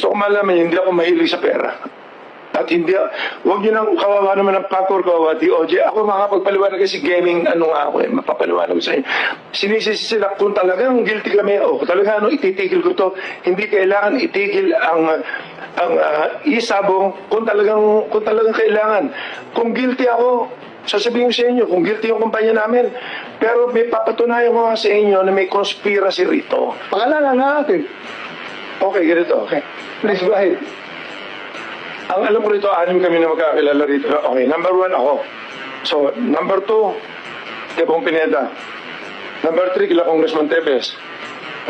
Gusto ko malaman, hindi ako mahilig sa pera. At hindi, huwag niyo nang kawawa naman ng Pacor, kawawa DOJ. Ako makapagpaliwanag kasi gaming, ano nga ako eh, mapapaliwanag sa inyo. Sinisisi sila kung talagang guilty kami, o talaga ano, ititigil ko to. Hindi kailangan itigil ang ang ah, isabong kung talagang kung talagang kailangan. Kung guilty ako, sasabihin ko sa inyo, kung guilty yung kumpanya namin. Pero may papatunayan ko sa inyo na may conspiracy rito. Pangalanan natin. Okay, ganito. Okay. Please go ahead. Ang alam ko rito, anim kami na magkakilala rito. Okay, number one ako. So, number two, Tebong Pineda. Number three, kila Congressman Tebes.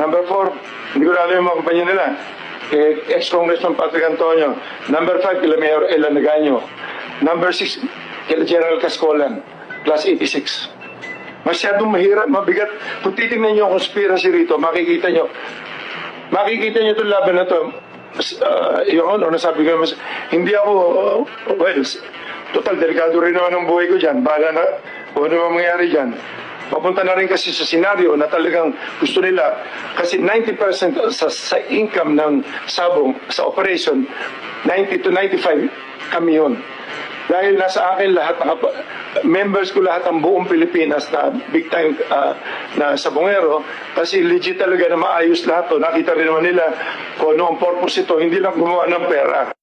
Number four, hindi ko na alam yung mga kumpanya nila. Eh, ex-Congressman Patrick Antonio. Number five, kila Mayor Elan Nagaño. Number six, kila General Cascolan. Class 86. Masyadong mahirap, mabigat. Kung titingnan nyo ang conspiracy rito, makikita nyo, makikita niyo itong laban na to. Uh, yung ano, nasabi ko sa- hindi ako, uh, well, total, delikado rin naman ang buhay ko dyan. Bahala na, kung ano man mangyari dyan. Papunta na rin kasi sa senaryo na talagang gusto nila, kasi 90% sa, sa income ng sabong, sa operation, 90 to 95 kami yun. Dahil nasa akin lahat, nakapa- members ko lahat ang buong Pilipinas na big time ah, na sabongero kasi legit talaga na maayos lahat to. Nakita rin naman nila kung ano ang purpose ito, hindi lang gumawa ng pera.